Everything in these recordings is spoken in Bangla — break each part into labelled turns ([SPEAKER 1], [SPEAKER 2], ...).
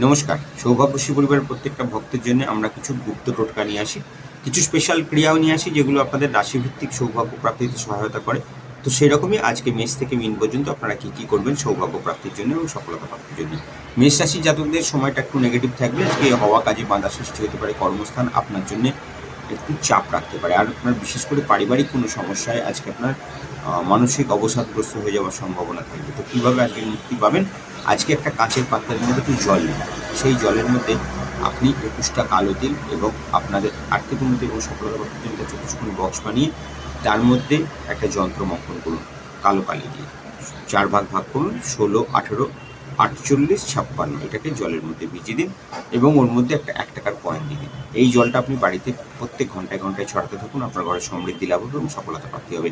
[SPEAKER 1] নমস্কার। সৌভাগ্যশ্রী পরিবারের প্রত্যেকটা ভক্তের জন্য আমরা কিছু গুপ্ত টোটকা নিয়ে আসি, কিছু স্পেশাল ক্রিয়াও নিয়ে আসি যেগুলো আপনাদের রাশিভিত্তিক সৌভাগ্য প্রাপ্তিতে সহায়তা করে। তো সেরকমই আজকে মেষ থেকে মিন পর্যন্ত আপনারা কী কী করবেন সৌভাগ্য প্রাপ্তির জন্য এবং সফলতা প্রাপ্তির জন্য। মেষ রাশি জাতকদের সময়টা একটু নেগেটিভ থাকবে আজকে হওয়া কাজে বাধা সৃষ্টি হতে পারে, কর্মস্থান আপনার জন্য একটু চাপ রাখতে পারে। আর আপনার বিশেষ করে পারিবারিক কোনো সমস্যায় আজকে আপনার মানসিক অবসাদগ্রস্ত হয়ে যাওয়ার সম্ভাবনা থাকবে। তো কীভাবে আজকে মুক্তি পাবেন আজকে একটা কাঁচের পাত্রের মধ্যে একটু জল নেন। সেই জলের মধ্যে আপনি একুশটা কালো তিল এবং আপনাদের আর্থিক উন্নতি এবং সফলতা একটা চতুষ্কোণ বক্স বানিয়ে তার মধ্যে একটা যন্ত্র মক্ষণ করুন, কালো কালি দিয়ে। চার ভাগ ভাগ করুন, ষোলো, আঠেরো, আটচল্লিশ, ছাপ্পান্ন, এটাকে জলের মধ্যে ভিজিয়ে দিন এবং ওর মধ্যে একটা এক টাকার কয়েন দিয়ে দিন। এই জলটা আপনি বাড়িতে প্রত্যেক ঘন্টায় ঘন্টায় ছড়াতে থাকুন, আপনার ঘরে সমৃদ্ধি লাভ হবে এবং সফলতা প্রাপ্তি হবে।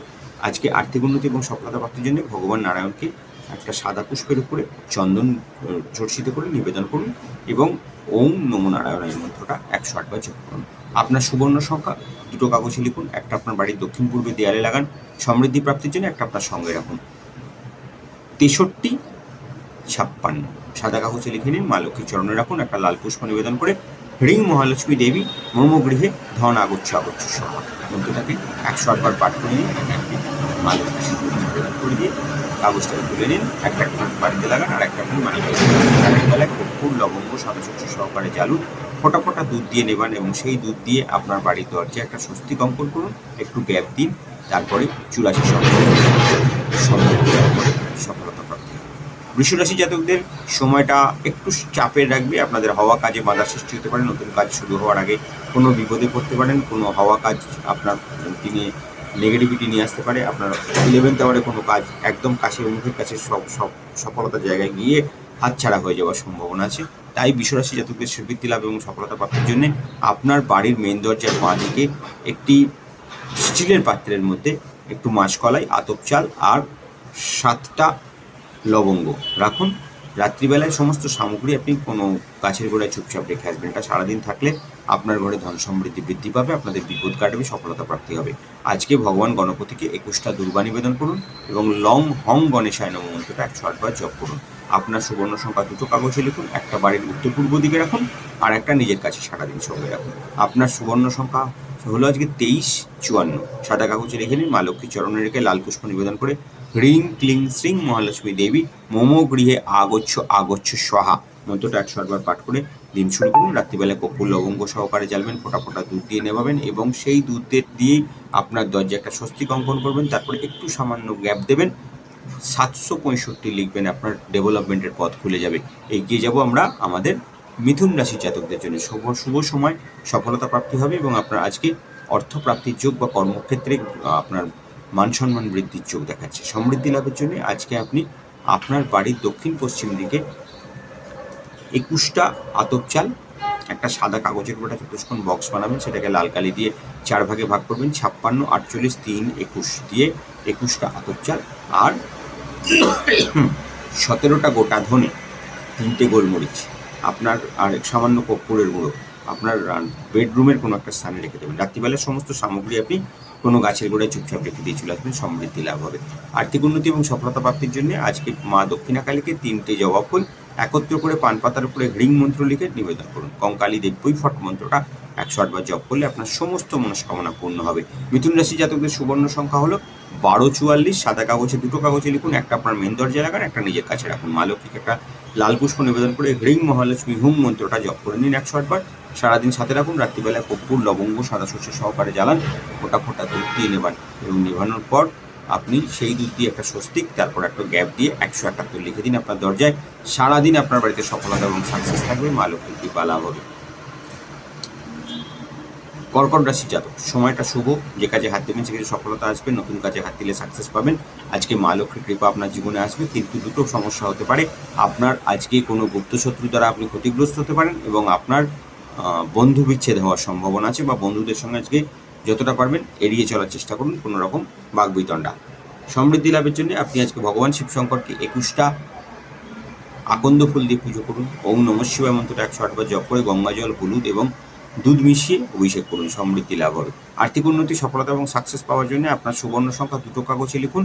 [SPEAKER 1] আজকে আর্থিক উন্নতি এবং সফলতা প্রাপ্তির জন্য ভগবান নারায়ণকে একটা সাদা পুষ্পের উপরে চন্দন আহ, চর্ষিত করে নিবেদন করুন এবং ওম নমো নারায়ণের মন্ত্রটা একশো আটবার জপ করুন। আপনার সুবর্ণ সংখ্যা দুটো কাগজে লিখুন একটা আপনার বাড়ির দক্ষিণ পূর্বে দেয়ালে লাগান সমৃদ্ধি প্রাপ্তির জন্য একটা আপনার সঙ্গে রাখুন। তেষট্টি ছাপ্পান্ন। সাদা কাগজে লিখে নিন মা লক্ষ্মীর চরণে রাখুন একটা লাল পুষ্প নিবেদন করে রিং মহালক্ষ্মী দেবী মর্মগৃহে ধন আগচ্ছ আগচ্ছ সহ মন্ত্রটাকে একশো আটবার পাঠ করে নিন মা নিবেদন করে দিয়ে কাগজটাকে তুলে নিন, একটা একটা বাড়িতে লাগান আর একটা আপনি মানি বেলায় কর্পূর লবঙ্গ সাদা সহকারে জ্বালুন, ফোটা ফোটা দুধ দিয়ে নেবেন এবং সেই দুধ দিয়ে আপনার বাড়ির দরজায় একটা স্বস্তি অঙ্কন করুন, একটু গ্যাপ দিন, তারপরে করে সফলতা প্রাপ্তি বৃষরাশি জাতকদের সময়টা একটু চাপের রাখবে, আপনাদের হওয়া কাজে বাধা সৃষ্টি হতে পারে, নতুন কাজ শুরু হওয়ার আগে কোনো বিপদে পড়তে পারেন, কোনো হওয়া কাজ আপনার দিনে নেগেটিভিটি নিয়ে আসতে পারে। আপনার ইলেভেন্থ আওয়ারে কোনো কাজ একদম কাছে মুখের কাছে সব সব সফলতার জায়গায় গিয়ে হাতছাড়া হয়ে যাওয়ার সম্ভাবনা আছে। তাই বিশ্বরাশি জাতকদের সুবৃদ্ধি লাভ এবং সফলতা প্রাপ্তির জন্য আপনার বাড়ির মেন দরজার বাঁ দিকে একটি স্টিলের পাত্রের মধ্যে একটু মাসকলাই, আতপ চাল আর সাতটা লবঙ্গ রাখুন। রাত্রিবেলায় সমস্ত সামগ্রী আপনি কোনো গাছের গোড়ায় চুপচাপ রেখে আসবেন। এটা সারাদিন থাকলে আপনার ঘরে ধন সমৃদ্ধি বৃদ্ধি পাবে, আপনাদের বিপদ কাটবে, সফলতা প্রাপ্তি হবে। আজকে ভগবান গণপতিকে একুশটা দুর্বা নিবেদন করুন এবং লং হং গণেশায় নম মন্ত্রটা একশো আটবার জপ করুন। আপনার সুবর্ণ সংখ্যা দুটো কাগজে লিখুন, একটা বাড়ির উত্তর পূর্ব দিকে রাখুন আর একটা নিজের কাছে সারাদিন সঙ্গে রাখুন। আপনার সুবর্ণ সংখ্যা হলো আজকে তেইশ চুয়ান্ন। সাদা কাগজে রেখে নিন, মা লক্ষ্মীর চরণে রেখে লাল পুষ্প নিবেদন করে হ্রিং ক্লিং শ্রিং মহালক্ষ্মী দেবী মোমো গৃহে আগচ্ছ আগচ্ছ সহা মন্ত্রটা একশো আটবার পাঠ করে দিন শুরু করুন। রাত্রিবেলা কপুর লবঙ্গ সহকারে জ্বালবেন, ফোটা ফোটা দুধ দিয়ে নেভাবেন এবং সেই দুধের দিয়েই আপনার দরজায় একটা স্বস্তিক অঙ্কন করবেন। তারপরে একটু সামান্য গ্যাপ দেবেন। সাতশো পঁয়ষট্টি লিখবেন, আপনার ডেভেলপমেন্টের পথ খুলে যাবে। এগিয়ে যাব আমরা আমাদের মিথুন রাশি জাতকদের জন্য। শুভ শুভ সময়, সফলতা প্রাপ্তি হবে এবং আপনার আজকে অর্থ প্রাপ্তির যোগ বা কর্মক্ষেত্রে আপনার মান সম্মান বৃদ্ধির চোখ দেখাচ্ছে। সমৃদ্ধি লাভের জন্য আজকে আপনি আপনার বাড়ির দক্ষিণ পশ্চিম দিকে একুশটা আতপ চাল, একটা সাদা কাগজের উপর একটা চতুষ্কোণ বক্স বানাবেন সেটাকে লাল কালি দিয়ে চার ভাগে ভাগ করবেন, ছাপ্পান্ন, আটচল্লিশ, তিন, একুশ দিয়ে একুশটা আতপ চাল আর সতেরোটা গোটা ধনে, তিনটে গোলমরিচ, আপনার আর সামান্য কর্পূরের গুঁড়ো। আপনার বেডরুমের কোনো একটা স্থানে রেখে দেবেন। রাত্রিবেলার সমস্ত সামগ্রী আপনি কোনো গাছের গোড়ায় চুপচাপ রেখে দিয়ে চলে আসবেন, সমৃদ্ধি লাভ হবে। আর্থিক উন্নতি এবং সফলতা প্রাপ্তির জন্য আজকে মা দক্ষিণাকালীকে তিনটে জবা ফুল একত্র করে পান পাতার উপরে হ্রিং মন্ত্র লিখে নিবেদন করুন। কঙ্কালী দেব্যই ফট মন্ত্রটা একশো আটবার জপ করলে আপনার সমস্ত মনস্কামনা পূর্ণ হবে। মিথুন রাশি জাতকদের সুবর্ণ সংখ্যা হলো বারো, চুয়াল্লিশ, সাদা কাগজে দুটো কাগজে লিখুন, একটা আপনার মেন দরজায় লাগান, একটা নিজের কাছে রাখুন। মা লক্ষ্মীকে একটা লাল পুষ্প নিবেদন করে হ্রিং মহালক্ষ্মী হুম মন্ত্রটা জপ করে নিন একশো আটবার সারাদিন সাথে রাখুন, রাত্রিবেলায় কর্পূর, লবঙ্গ সাদা শস্য সহকারে জ্বালান, ফোটা ফোটা দুধ দিয়ে নেবান এবং নেভানোর পর আপনি সেই দুধ দিয়ে একটা স্বস্তিক, তারপর একটা গ্যাপ দিয়ে একশো একাত্তর লিখে দিন আপনার দরজায়। সারাদিন আপনার বাড়িতে সফলতা এবং সাকসেস থাকবে, মা লক্ষ্মীর কৃপা লাভ হবে। কর্কট রাশি জাতক, সময়টা শুভ, যে কাজে হাত দেবেন সেখানে সফলতা আসবে, নতুন কাজে হাত দিলে সাকসেস পাবেন। আজকে মা লক্ষ্মীর কৃপা আপনার জীবনে আসবে, কিন্তু দুটো সমস্যা হতে পারে। আপনার আজকে কোনো গুপ্ত শত্রু দ্বারা আপনি ক্ষতিগ্রস্ত হতে পারেন এবং আপনার বন্ধু বিচ্ছেদ হওয়ার সম্ভাবনা আছে বা বন্ধুদের সঙ্গে আজকে যতটা পারবেন এড়িয়ে চলার চেষ্টা করুন কোনো রকম বাগবিতণ্ডা। সমৃদ্ধি লাভের জন্য আপনি আজকে ভগবান শিবশঙ্করকে একুশটা আকন্দ ফুল দিয়ে পুজো করুন। ওম নম শিবায় মন্ত্রটা একশো আটবার জপ করে গঙ্গা জল, হলুদ এবং দুধ মিশিয়ে অভিষেক করুন, সমৃদ্ধি লাভ হবে। আর্থিক উন্নতি, সফলতা এবং সাকসেস পাওয়ার জন্য আপনার সুবর্ণ সংখ্যা দুটো কাগজে লিখুন।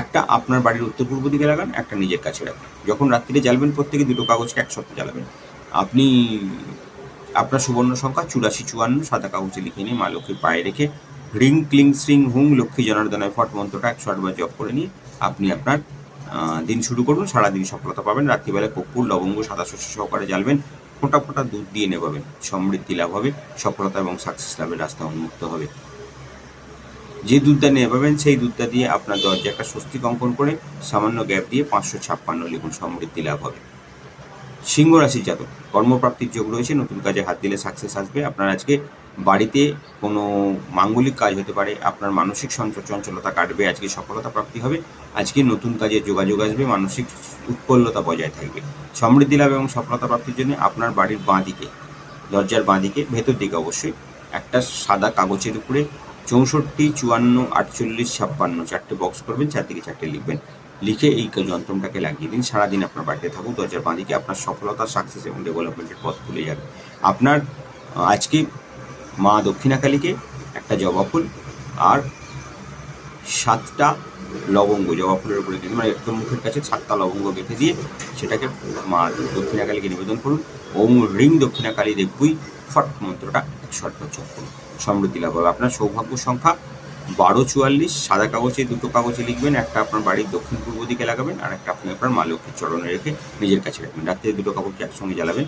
[SPEAKER 1] একটা আপনার বাড়ির উত্তর পূর্ব দিকে লাগান, একটা নিজের কাছে রাখুন। যখন রাত্রিরে জ্বালবেন, প্রত্যেকে দুটো কাগজকে একসাথে জ্বালাবেন। আপনি আপনার সুবর্ণ সংখ্যা চুরাশি চুয়ান্ন, সাদা কাগজে লিখে নিয়ে মা লক্ষ্মীর পায়ে রেখে রিং ক্লিং শ্রিং হুং লক্ষ্মী জনার্দনায় ফট মন্ত্রটা একশো আটবার জপ করে নিয়ে আপনি আপনার দিন শুরু করুন সারাদিন সফলতা পাবেন রাত্রিবেলা কর্পূর, লবঙ্গ, সাদা শস্য সহকারে জ্বালবেন, ফোঁটা ফোঁটা দুধ দিয়ে নেবাবেন সমৃদ্ধি লাভ হবে, সফলতা এবং সাকসেস লাভের রাস্তা উন্মুক্ত হবে। যে দুধটা নেবাবেন সেই দুধটা দিয়ে আপনার দরজা একটা স্বস্তি অঙ্কন করে সামান্য গ্যাপ দিয়ে পাঁচশো ছাপ্পান্ন লিখুন, সমৃদ্ধি লাভ হবে। সিংহ রাশির জাতক। কর্মপ্রাপ্তির যোগ রয়েছে, নতুন কাজে হাত দিলে সাকসেস আসবে। আপনার আজকে বাড়িতে কোনো মাঙ্গলিক কাজ হতে পারে, আপনার মানসিক চঞ্চলতা কাটবে, আজকে সফলতা প্রাপ্তি হবে, আজকে নতুন কাজে যোগাযোগ আসবে, মানসিক উৎপল্লতা বজায় থাকবে। সমৃদ্ধি লাভ এবং সফলতা প্রাপ্তির জন্য আপনার বাড়ির বাঁ দিকে দরজার বাঁ দিকে ভেতর দিকে অবশ্যই, একটা সাদা কাগজের উপরে চৌষট্টি, চুয়ান্ন, আটচল্লিশ, ছাপ্পান্ন, চারটে বক্স করবেন, চারদিকে চারটে লিখবেন। লিখে এই যন্ত্রটাকে লাগিয়ে দিন। সারাদিন আপনার বাড়িতে থাকুক দরজার বাঁদিকে আপনার সফলতা সাকসেস এবং ডেভেলপমেন্টের পথ খুলে যাবে। আপনার আজকে মা দক্ষিণাকালীকে একটা জবা ফুল আর সাতটা লবঙ্গ, জবা ফুলের উপরে দিয়ে মানে একদম মুখের কাছে সাতটা লবঙ্গ গেঁথে দিয়ে সেটাকে মা দক্ষিণাকালীকে নিবেদন করুন। ওম রিং দক্ষিণাকালী দেবুই ফট মন্ত্রটা আটবার জপ করুন। সমৃদ্ধি লাভ হবে। আপনার সৌভাগ্য সংখ্যা বারো চুয়াল্লিশ, সাদা কাগজে, দুটো কাগজে লিখবেন, একটা আপনার বাড়ির দক্ষিণ পূর্ব দিকে লাগাবেন, আর একটা আপনি আপনার মা লক্ষ্মীর চরণে রেখে নিজের কাছে রাখবেন। রাত্রে দুটো কাপড়কে একসঙ্গে জ্বালাবেন।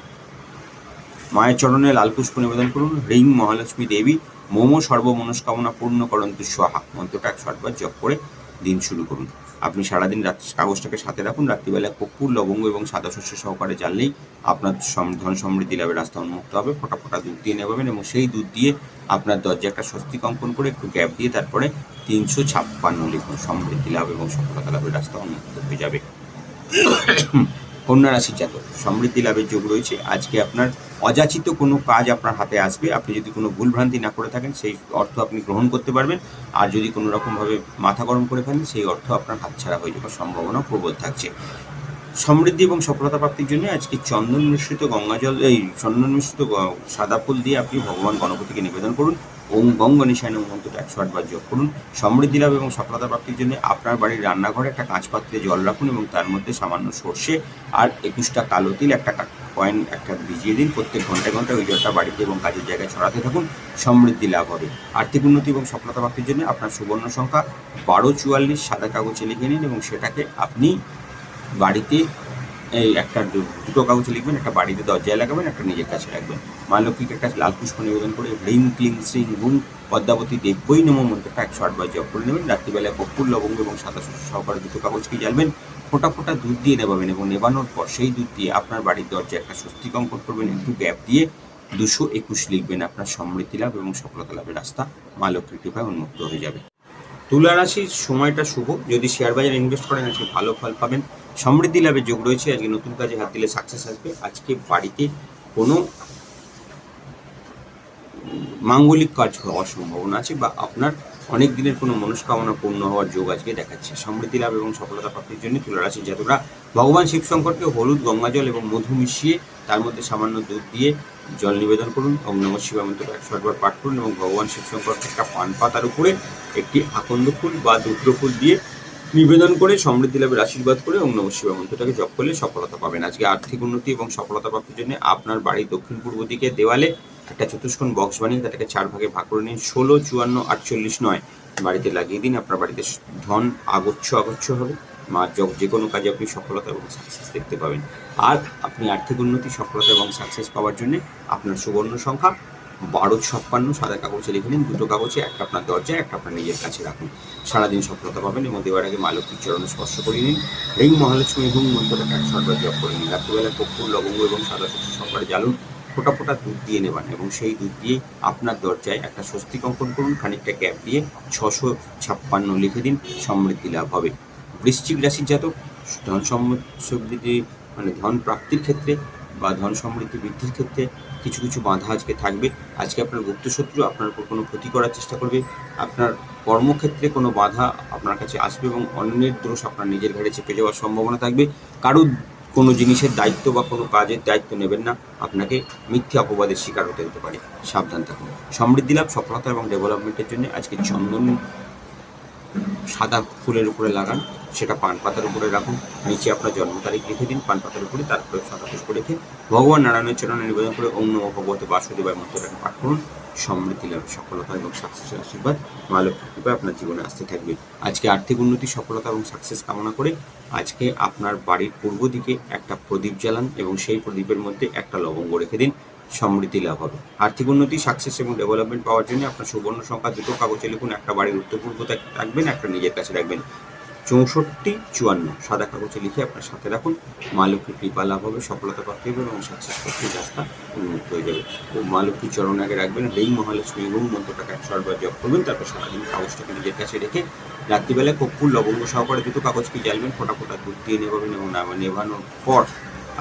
[SPEAKER 1] মায়ের চরণে লাল পুষ্প নিবেদন করুন। রিং মহালক্ষ্মী দেবী, মোমো সর্বমনস্কামনা পূর্ণ করন্তু সহা মন্ত্রটা একশো আটবার জপ করে দিন শুরু করুন। আপনি সারাদিন রাত কাগজটাকে সাথে রাখুন। রাত্রিবেলা কর্পূর, লবঙ্গ এবং সাদা শস্য সহকারে জ্বাললেই আপনার ধন সমৃদ্ধি লাভের রাস্তা উন্মুক্ত হবে। ফোটা ফোটা দুধ দিয়ে নেবেন এবং সেই দুধ দিয়ে আপনার দরজা একটা স্বস্তি কম্পন করে একটু গ্যাপ দিয়ে তারপরে তিনশো ছাপ্পান্ন লিখুন। সমৃদ্ধি লাভ এবং সফলতা লাভের রাস্তা উন্মুক্ত হয়ে যাবে। কন্যা রাশির জাতক, সমৃদ্ধি লাভের যোগ রয়েছে। আজকে আপনার অযাচিত কোনো কাজ আপনার হাতে আসবে, আপনি যদি কোনো ভুলভ্রান্তি না করে থাকেন, সেই অর্থ আপনি গ্রহণ করতে পারবেন। আর যদি কোনো রকমভাবে মাথা গরম করে ফেলেন, সেই অর্থ আপনার হাতছাড়া হয়ে যাওয়ার সম্ভাবনা প্রবল থাকছে। সমৃদ্ধি এবং সফলতা প্রাপ্তির জন্য আজকে চন্দন মিশ্রিত গঙ্গাজল এই চন্দন মিশ্রিত গ- সাদা ফুল দিয়ে আপনি ভগবান গণপতিকে নিবেদন করুন। ওম গঙ্গ নিশায়ন মন্ত্রটা একশো আটবার যোগ করুন। সমৃদ্ধি লাভ এবং সফলতা প্রাপ্তির জন্য আপনার বাড়ির রান্নাঘরে একটা কাঁচ পাত্রে জল রাখুন এবং তার মধ্যে সামান্য সর্ষে আর একুশটা কালো তিল, একটা কয়েন একটা ভিজিয়ে দিন, প্রত্যেক ঘন্টায় ঘন্টায় ওই জলটা বাড়িতে এবং কাজের জায়গায় ছড়াতে থাকুন, সমৃদ্ধি লাভ হবে। আর্থিক উন্নতি এবং সফলতা প্রাপ্তির জন্য আপনার সুবর্ণ সংখ্যা বারো চুয়াল্লিশ সাদা কাগজে লিখে নিন এবং সেটাকে আপনি বাড়িতে এই একটা দুটো কাগজে লিখবেন, একটা বাড়িতে দরজায় লাগাবেন, একটা নিজের কাছে রাখবেন। মা লক্ষ্মীকে একটা লাল পুষ্প নিবেদন করে রিং ক্লিং শ্রিং হুম পদ্মাবতী দেবই নম মন্ত্রটা একশো আটবার জপ করে নেবেন। রাত্রিবেলায় কর্পূর, লবঙ্গ এবং সাদা সহকারে দুটো কাগজকে জ্বালবেন? ফোটা ফোটা দুধ দিয়ে নেবাবেন এবং নেবানোর পর সেই দুধ দিয়ে আপনার বাড়ির দরজায় একটা স্বস্তিক অঙ্কন করবেন, একটু গ্যাপ দিয়ে দুশো একুশ লিখবেন আপনার সমৃদ্ধি লাভ এবং সফলতা লাভের রাস্তা মা লক্ষ্মীর কৃপায় উন্মুক্ত হয়ে যাবে। তুলা রাশির সময়টা শুভ। যদি শেয়ার বাজারে ইনভেস্ট করেন, আজকে ভালো ফল পাবেন। সমৃদ্ধি লাভের যোগ রয়েছে। আজকে নতুন কাজে হাত দিলে সাকসেস আসবে। আজকে বাড়িতে কোনো মাঙ্গলিক কাজ হওয়ার সম্ভাবনা আছে বা আপনার অনেক দিনের কোনো মনস্কামনা পূর্ণ হওয়ার যোগ আজকে দেখাচ্ছে। সমৃদ্ধি লাভ এবং সফলতা প্রাপ্তির জন্য তুলা রাশির জাতকরা ভগবান শিব শঙ্করকে হলুদ গঙ্গাজল এবং মধু মিশিয়ে তার মধ্যে সামান্য দুধ দিয়ে জল নিবেদন করুন। ওম নম শিবা মন্ত্র একশো আটবার পাঠ করুন এবং ভগবান শিব শঙ্করকে একটা পান পাতার উপরে একটি আকন্দ ফুল বা দুদ্র ফুল দিয়ে নিবেদন করে সমৃদ্ধি লাভের আশীর্বাদ করে ওম নম শিবা মন্ত্রটাকে জপ করলে সফলতা পাবেন। আজকে আর্থিক উন্নতি এবং সফলতা প্রাপ্তির জন্য আপনার বাড়ির দক্ষিণ পূর্ব দিকে দেওয়ালে একটা চতুষ্কোণ বক্স বানিয়ে তাটাকে চার ভাগে ভাগ করে নিন। ষোলো, চুয়ান্ন, আটচল্লিশ নয়। বাড়িতে লাগিয়ে দিন, আপনার বাড়িতে ধন আগচ্ছ আগচ্ছ হবে। মা য- যে কোনো কাজে আপনি সফলতা এবং সাকসেস দেখতে পাবেন। আর আপনি আর্থিক উন্নতি, সফলতা এবং সাকসেস পাওয়ার জন্য আপনার সুবর্ণ সংখ্যা বারো ছাপ্পান্ন, সাদা কাগজে লিখে নিন। দুটো কাগজে, একটা আপনার দরজায়, একটা আপনার নিজের কাছে রাখুন। সারাদিন সফলতা পাবেন এবং দেওয়ার আগে মা লক্ষ্মীর চরণে স্পর্শ করে নিন। রিং মহালক্ষ্মী এবং মন্ত্রটাকে এক জপ করে নিন। রাত্রিবেলা কর্পূর লবঙ্গ এবং সাদা শস্য সরকারে জ্বালুন। ফোটা ফোটা দুধ দিয়ে নেবেন এবং সেই দুধ দিয়ে আপনার দরজায় একটা স্বস্তিক অঙ্কন করুন, খানিকটা গ্যাপ দিয়ে ছশো ছাপ্পান্ন লিখে দিন, সমৃদ্ধি লাভ হবে। বৃশ্চিক রাশির জাতক, ধন সমৃদ্ধি মানে ধন প্রাপ্তির ক্ষেত্রে বা ধন সমৃদ্ধি বৃদ্ধির ক্ষেত্রে কিছু কিছু বাধা আজকে থাকবে। আজকে আপনার গুপ্ত শত্রু আপনার উপর কোনো ক্ষতি করার চেষ্টা করবে। আপনার কর্মক্ষেত্রে কোনো বাধা আপনার কাছে আসবে এবং অন্যের দোষ আপনার নিজের ঘাড়ে চেপে যাওয়ার সম্ভাবনা থাকবে। কারোর কোনো জিনিসের দায়িত্ব বা কোনো কাজের দায়িত্ব নেবেন না। আপনাকে মিথ্যে অপবাদের শিকার হতে হতে পারে। সাবধান থাকুন। সমৃদ্ধি লাভ, সফলতা এবং ডেভেলপমেন্টের জন্য আজকে চন্দন সাদা ফুলের উপরে লাগান। সেটা পান পাতার উপরে রাখুন। নিচে আপনার জন্ম তারিখ লিখে দিন। পান পাতার উপরে তারপরে সাদা পুষ্প রেখে ভগবান নারায়ণের চরণে নিবেদন করে অন্য ভগবতে বাসুদেবায় মন্ত্রটাকে পাঠ করুন। সমৃদ্ধি লাভ, সফলতা এবং সাকসেসের আশীর্বাদ লক্ষ্মীর কৃপায় আপনার জীবনে আসতে থাকবে। আজকে আর্থিক উন্নতি, সফলতা এবং সাকসেস কামনা করে আজকে আপনার বাড়ির পূর্ব দিকে একটা প্রদীপ জ্বালান এবং সেই প্রদীপের মধ্যে একটা লবঙ্গ রেখে দিন, সমৃদ্ধি লাভ হবে। আর্থিক উন্নতি সাকসেস এবং ডেভেলপমেন্ট পাওয়ার জন্য আপনার সুবর্ণ সংখ্যা, দুটো কাগজে লিখুন, একটা বাড়ির উত্তর পূর্বতে রাখবেন একটা নিজের কাছে রাখবেন। চৌষট্টি, চুয়ান্ন। সাদা কাগজে লিখে আপনার সাথে রাখুন। মা লক্ষ্মীর কৃপা লাভ হবে, সফলতা প্রাপ্তি হবে এবং সাকসেস করতে রাস্তা উন্মুক্ত হয়ে যাবে। ও মা চরণ আগে রাখবেন রেই মহালক্ষ্মী এবং মন্ত্রটাকে আটবার জপ করবেন, তারপর সারাদিন কাগজটাকে নিজের কাছে রেখে রাত্রিবেলায় কর্পূর লবঙ্গ সহকারে দুটো কাগজকে জ্বালবেন ফোটা ফোটা দুধ দিয়ে নেভাবেন এবং নেভানোর পর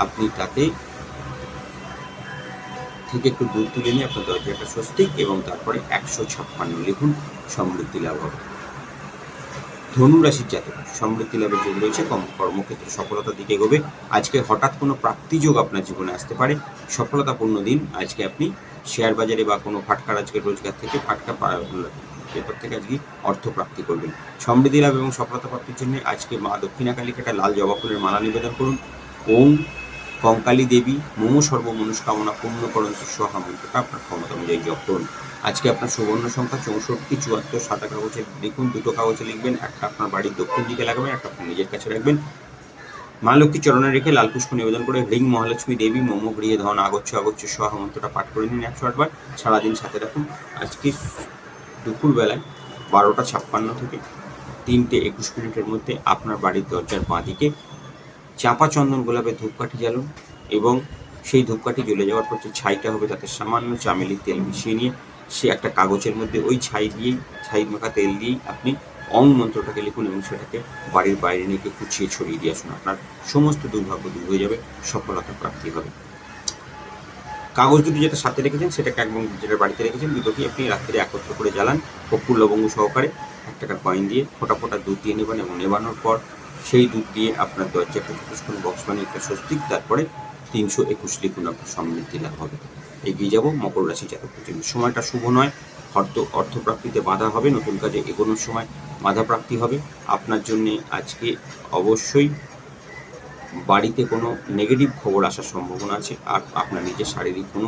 [SPEAKER 1] আপনি তাতে থেকে একটু দুধ তুলে নিয়ে আপনার দরজাটা স্বস্তিক এবং তারপরে একশো ছাপ্পান্ন লিখুন, সমৃদ্ধি লাভ হবে। ধনু রাশির জাতক। সমৃদ্ধি লাভের যোগ রয়েছে কম কর্মক্ষেত্রে সফলতার দিকে এগোবে। আজকে হঠাৎ কোনো প্রাপ্তিযোগ আপনার জীবনে আসতে পারে। সফলতাপূর্ণ দিন। আজকে আপনি শেয়ার বাজারে বা কোনো ফাটকার আজকে রোজগার থেকে ফাটকা পেপার থেকে আজকে অর্থ প্রাপ্তি করবেন। সমৃদ্ধি লাভ এবং সফলতা প্রাপ্তির জন্য আজকে মা দক্ষিণাকালীকে একটা লাল জবা ফুলের মালা নিবেদন করুন। ওম কঙ্কালী দেবী, মম সর্ব মনস্কামনা পূর্ণকরণ সহা মন্ত্রটা আপনার ক্ষমতা অনুযায়ী জপ করুন। আজকে আপনার সুবর্ণ সংখ্যা চৌষট্টি, চুয়াত্তর সাদা কাগজে লিখুন, দুটো কাগজে লিখবেন, একটা আপনার বাড়ির দক্ষিণ দিকে লাগাবেন, একটা আপনার নিজের কাছে রাখবেন। মা লক্ষ্মী চরণে রেখে লাল পুষ্প নিবেদন করে হ্রিং মহালক্ষ্মী দেবী, মম, গৃহে ধন, আগচ্ছ আগচ্ছ সহ মন্ত্রটা পাঠ করে নিন একশো আটবার। সারাদিন সাথে রাখুন। আজকে দুপুরবেলায় বারোটা ছাপ্পান্ন থেকে তিনটে একুশ মিনিটের মধ্যে আপনার বাড়ির দরজার বাঁ দিকে চাঁপা চন্দন গোলাপের ধূপকাঠি জ্বালুন এবং সেই ধূপকাঠি জ্বলে যাওয়ার পর যে ছাইটা হবে তাতে সামান্য চামেলির তেল মিশিয়ে নিয়ে সে একটা কাগজের মধ্যে ওই ছাই দিয়েই, ছাই মাখা তেল দিয়েই আপনি অং মন্ত্রটাকে লিখুন এবং সেটাকে বাড়ির বাইরে নিয়ে কুচিয়ে ছড়িয়ে দিয়ে আসুন। আপনার সমস্ত দুর্ভাগ্য দূর হয়ে যাবে, সফলতা প্রাপ্তি হবে। কাগজ দুটি যেটা সাথে রেখেছেন, সেটাকে একদম যেটা বাড়িতে রেখেছেন দুটোকে আপনি রাত্রে একত্র করে জ্বালান। কর্পূর লবঙ্গ সহকারে এক টাকার কয়েন দিয়ে ফোটা ফোটা দুধ দিয়ে নেবেন এবং নেবানোর পর সেই দুধ দিয়ে আপনার দরজা একটা চতুষ্কোণ বক্স বানিয়ে একটা স্বস্তিক, তারপরে তিনশো একুশ লিখুন আপনার সমৃদ্ধি লাভ হবে। এগিয়ে যাব মকর রাশি জাতকের জন্য সময়টা শুভ নয় অর্থ অর্থপ্রাপ্তিতে বাধা হবে, নতুন কাজে এগোনোর সময় বাধা প্রাপ্তি হবে। আপনার জন্যে আজকে অবশ্যই বাড়িতে কোনো নেগেটিভ খবর আসার সম্ভাবনা আছে, আর আপনার নিজের শারীরিক কোনো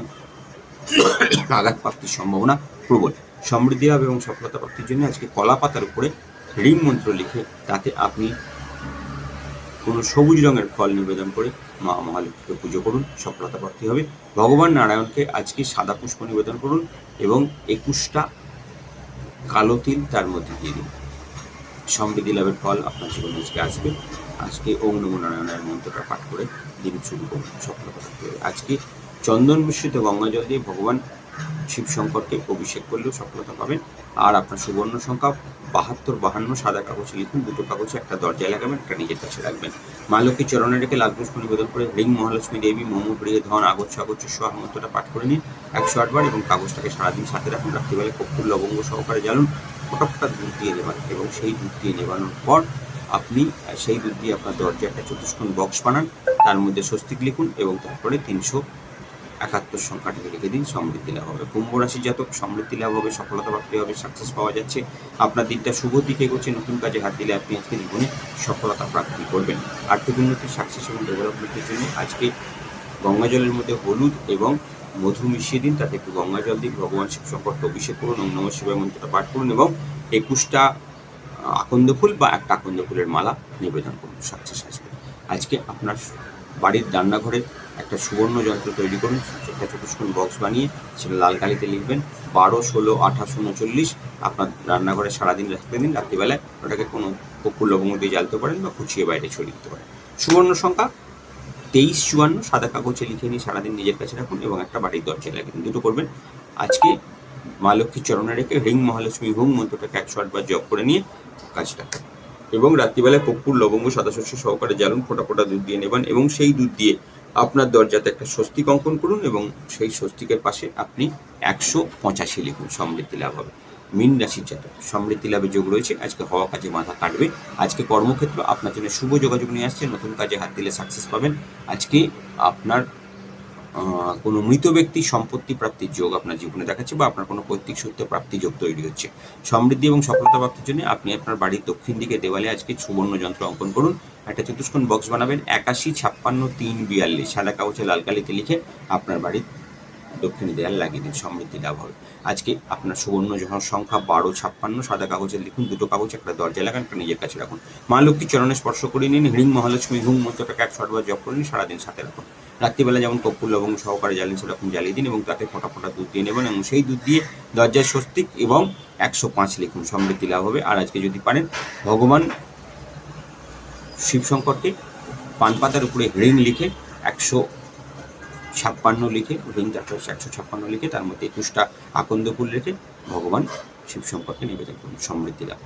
[SPEAKER 1] আঘাত প্রাপ্তির সম্ভাবনা প্রবল। সমৃদ্ধি হবে এবং সফলতা প্রাপ্তির জন্য আজকে কলা পাতার উপরে ঋণ মন্ত্র লিখে তাতে আপনি কোনো সবুজ রঙের ফল নিবেদন করে মা মহালক্ষ্মীকে পুজো করুন, সফলতা প্রাপ্তি হবে। ভগবান নারায়ণকে আজকে সাদা পুষ্প নিবেদন করুন এবং একুশটা কালো তিল তার মধ্যে দিয়ে দিন। সমৃদ্ধি লাভের ফল আপনার জীবনে আজকে আসবে। আজকে ওম নারায়ণের মন্ত্রটা পাঠ করে দিন শুরু করুন, সফলতা প্রাপ্তি হবে। আজকে চন্দন মিশ্রিত গঙ্গা জল দিয়ে ভগবান শিব শঙ্করকে অভিষেক করলেও সফলতা পাবেন। আর আপনার সুবর্ণ সংখ্যা বাহাত্তর, বাহান্ন, সাদা কাগজে লিখুন, দুটো কাগজে, একটা দরজায় লাগাবেন, একটা নিজের কাছে রাখবেন। মা লক্ষ্মী চরণে রেখে লাল পুষ্প নিবেদন করে রিং মহালক্ষ্মী দেবী মোম প্রিয় ধন আগচ্ছ সোহা মন্ত্রটা পাঠ করে নিন। একশো আটবার এবং কাগজটাকে সারাদিন সাথে রাখুন। রাত্রিবেলা কর্পূর লবঙ্গ সহকারে জ্বালুন ফোটা ফোটা দুধ দিয়ে নেবান এবং সেই দুধ দিয়ে নেবানোর পর আপনি সেই দুধ দিয়ে আপনার দরজায় একটা চতুষ্কোণ বক্স বানান। তার মধ্যে স্বস্তিক লিখুন এবং তারপরে তিনশো একাত্তর সংখ্যাটাকে রেখে দিন সমৃদ্ধি লাভ হবে। কুম্ভ রাশি জাতক সমৃদ্ধি লাভ হবে, সফলতা প্রাপ্তি হবে সাকসেস পাওয়া যাচ্ছে। আপনার দিনটা শুভ দিকে এগোচ্ছে, নতুন কাজে হাত দিলে আপনি আজকে জীবনে সফলতা প্রাপ্তি করবেন। আর্থিক উন্নতি সাকসেস এবং ডেভেলপমেন্টের জন্য আজকে গঙ্গা জলের মধ্যে হলুদ এবং মধু মিশিয়ে দিন, তাতে একটু গঙ্গা জল দিন, ভগবান শিব সম্পর্কে অভিষেক করুন, ওম নমঃ শিবায় মন্ত্রটা পাঠ করুন এবং একুশটা আকন্দ ফুল বা একটা আকন্দ ফুলের মালা নিবেদন করুন সাকসেস আসবে। আজকে আপনার বাড়ির রান্নাঘরে একটা সুবর্ণ যন্ত্র তৈরি করুন একটা চতুষ্কোণ বক্স বানিয়ে সেটা লাল কালিতে লিখবেন, বারো, ষোলো, আঠাশ, উনচল্লিশ, আপনার রান্নাঘরে সারাদিন রাখতে দিন, রাত্রিবেলায় ওটাকে কোনো কপুর লবঙ্গ দিয়ে জ্বালতে পারেন বা কুচিয়ে বাইরে ছড়িয়ে দিতে পারেন সুবর্ণ সংখ্যা, তেইশ, চুয়ান্ন, সাদা কাগজে লিখে নিয়ে সারাদিন নিজের কাছে রাখুন এবং একটা বাড়ির দরজায় দিন, দুটো করবেন আজকে মা লক্ষ্মীর চরণে রেখে রিং মহালক্ষ্মী হুম মন্ত্রটাকে একশো আটবার জপ করে নিয়ে কাজটা। এবং রাত্রিবেলায় কর্পূর লবঙ্গ সাদা শস্য সহকারে জ্বালুন, ফোটা ফোটা দুধ দিয়ে নেবেন এবং সেই দুধ দিয়ে আপনার দরজাতে একটা স্বস্তি অঙ্কন করুন এবং সেই স্বস্তিকের পাশে আপনি একশো পঁচাশি লিখুন, সমৃদ্ধি লাভ হবে। মিন রাশির জাতক, সমৃদ্ধি লাভে যোগ রয়েছে, আজকে হওয়া কাজে মাথা কাটবে। আজকে কর্মক্ষেত্র আপনার জন্য শুভ যোগাযোগ নিয়ে আসছে, নতুন কাজে হাত দিলে সাকসেস পাবেন। আজকে আপনার কোনো মৃত ব্যক্তির সম্পত্তি প্রাপ্তির যোগ আপনার জীবনে দেখাচ্ছে বা আপনার কোনো পৈতৃক সূত্রে প্রাপ্তি যোগ তৈরি হচ্ছে। সমৃদ্ধি এবং সফলতা প্রাপ্তির জন্য আপনি আপনার বাড়ির দক্ষিণ দিকে দেওয়ালে আজকে সুবর্ণ যন্ত্র অঙ্কন করুন। একটা চতুষ্কোণ বক্স বানাবেন। একাশি, ছাপ্পান্ন, তিন, বিয়াল্লিশ। সাদা কাগজে লাল কালিতে লিখে আপনার বাড়ির দক্ষিণ দেয়াল লাগিয়ে দিন, সমৃদ্ধি লাভ হবে। আজকে আপনার সুবর্ণ সংখ্যা বারো, ছাপ্পান্ন। সাদা কাগজে লিখুন, দুটো কাগজ, একটা দরজায় লাগান, একটা নিজের কাছে রাখুন। মা লক্ষ্মীর চরণে স্পর্শ করে নিন হিড়িং মহালক্ষ্মী হুম মন্ত্রটাকে একশো আটবার জপ করে নিন, সারাদিন সাথে রাখুন। রাত্রিবেলা যেমন কর্পূর লবঙ্গ সহকারে জ্বালিয়ে সেরকম জ্বালিয়ে দিন এবং তাতে ফোটা ফোটা দুধ দিয়ে নেবেন এবং সেই দুধ দিয়ে দরজায় স্বস্তিক এবং একশো পাঁচ লিখুন, সমৃদ্ধি লাভ হবে। আর আজকে যদি পারেন, ভগবান শিব শিবশঙ্করকে পান পাতার উপরে রিং লিখে একশো ছাপ্পান্ন লিখে রিং তারপর একশো ছাপ্পান্ন লিখে, তার মধ্যে একুশটা আকন্দ ফুল রেখে ভগবান শিব সম্পর্কে নিবেদন করুন, সমৃদ্ধি লাভ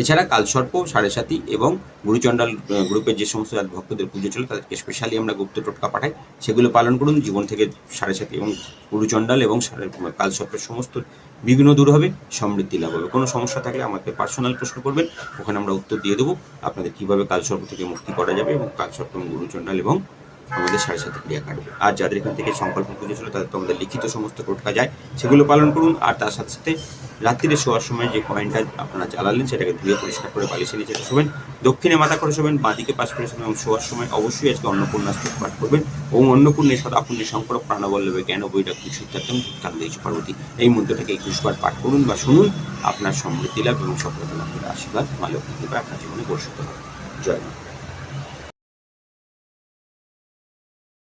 [SPEAKER 1] এছাড়া কালসর্প সাড়ে সাতি এবং গুরুচণ্ডাল গ্রুপের যে সমস্ত ভক্তদের পুজো চলে তাদেরকে স্পেশালি আমরা গুপ্ত টোটকা পাঠাই, সেগুলো পালন করুন, জীবন থেকে সাড়ে সাতি এবং গুরুচণ্ডাল এবং কালসর্পের সমস্ত বিঘ্ন দূর হবে, সমৃদ্ধি লাভ হবে। কোনো সমস্যা থাকলে আমাকে পার্সোনাল প্রশ্ন করবেন, ওখানে আমরা উত্তর দিয়ে দেবো, আপনাদের কীভাবে কালসর্প থেকে মুক্তি করা যাবে এবং কালসর্প এবং গুরুচণ্ডাল এবং আমাদের সাড়ে সাথে ক্রিয়া কাটবে আর যাদের এখান থেকে সংকল্প পুজো ছিল তাদের তো আমাদের লিখিত সমস্ত টোটকা যায়, সেগুলো পালন করুন। আর তার সাথে সাথে রাত্রিরে শোয়ার সময় যে কয়েনটা আপনারা জ্বালালেন, সেটাকে ধুয়ে পরিষ্কার করে বালিশে নিচে শোবেন। দক্ষিণে মাথা করে শোবেন, বাঁদিকে পাশ করে শোবেন এবং শোয়ার সময় অবশ্যই আজকে অন্নপূর্ণা স্তোত্র পাঠ করবেন ওম অন্নপূর্ণে সদাপূর্ণে শঙ্কর প্রাণবল্লভে জ্ঞান বৈরাগ সিদ্ধার্থম কান্দেশ পার্বতী এই মন্ত্রটাকে একুশবার পাঠ করুন বা শুনুন। আপনার সমৃদ্ধি লাভ এবং সফলতা লাভের আশীর্বাদ মা লক্ষ্মী কৃপায় আপনার জীবনে বর্ষিত হবে জয়